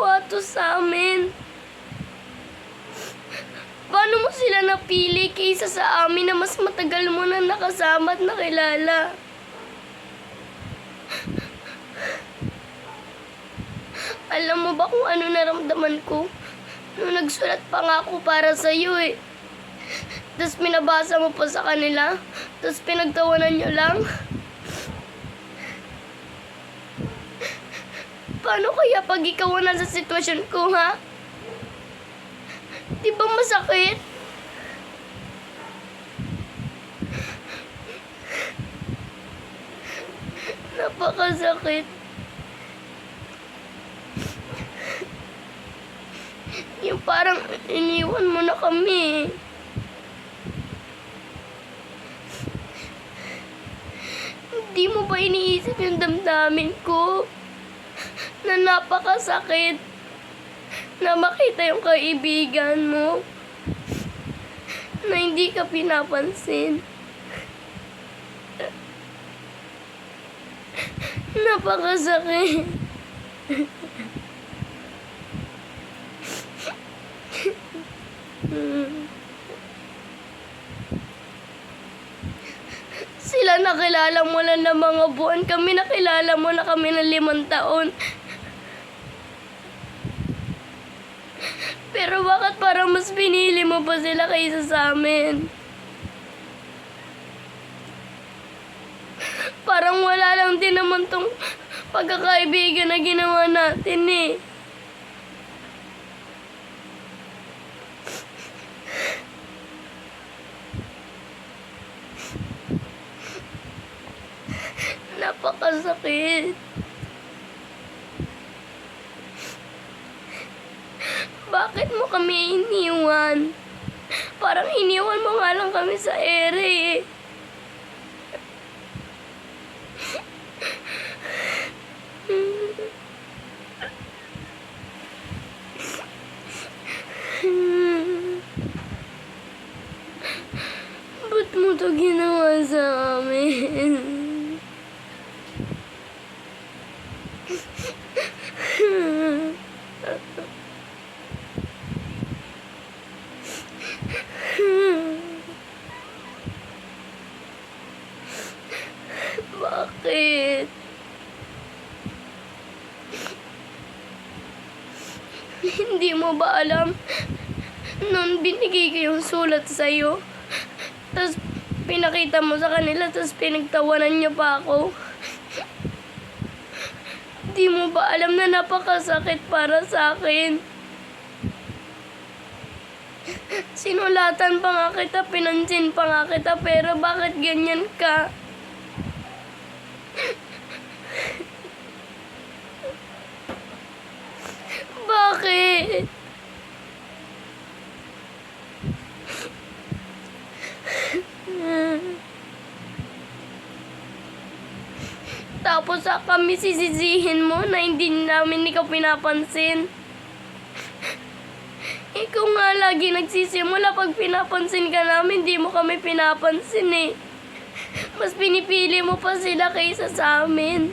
ginawa to sa amin? Paano mo sila napili kaysa sa amin na mas matagal mo na nakasama at nakilala? Alam mo ba kung ano naramdaman ko? Nung nagsulat pa nga ako para sa iyo eh. Tapos pinabasa mo pa sa kanila. Tapos pinagtawanan nyo lang. Paano kaya pag ikaw ang nasa sitwasyon ko, ha? Di ba masakit? Napakasakit. Yung parang iniwan mo na kami. Hindi mo ba iniisip yung damdamin ko? Na napakasakit. Na makita yung kaibigan mo. Na hindi ka pinapansin. Napakasakit. Sila nakilala mo lang ng mga buwan. Kami nakilala mo na kami ng limang taon. Pero bakit parang mas pinili mo pa sila kaysa sa amin? Parang wala lang din naman tong pagkakaibigan na ginawa natin eh. Napakasakit. Bakit mo kami iniwan? Parang iniwan mo nga lang kami sa ere eh. Ba't mo to ginawa sa amin? Bakit? Hindi mo ba alam nung binigay ko yung sulat sa'yo? Tapos pinakita mo sa kanila, tapos pinagtawanan niyo pa ako. Di mo ba alam na napakasakit para sa akin? Sinulatan pa nga kita, pinansin pa nga kita, pero bakit ganyan ka? Bakit? Tapos sa kami sisisihin mo na hindi namin ikaw pinapansin. Ikaw nga lagi nagsisimula pag pinapansin ka namin, di mo kami pinapansin eh. Mas pinipili mo pa sila kaysa sa amin.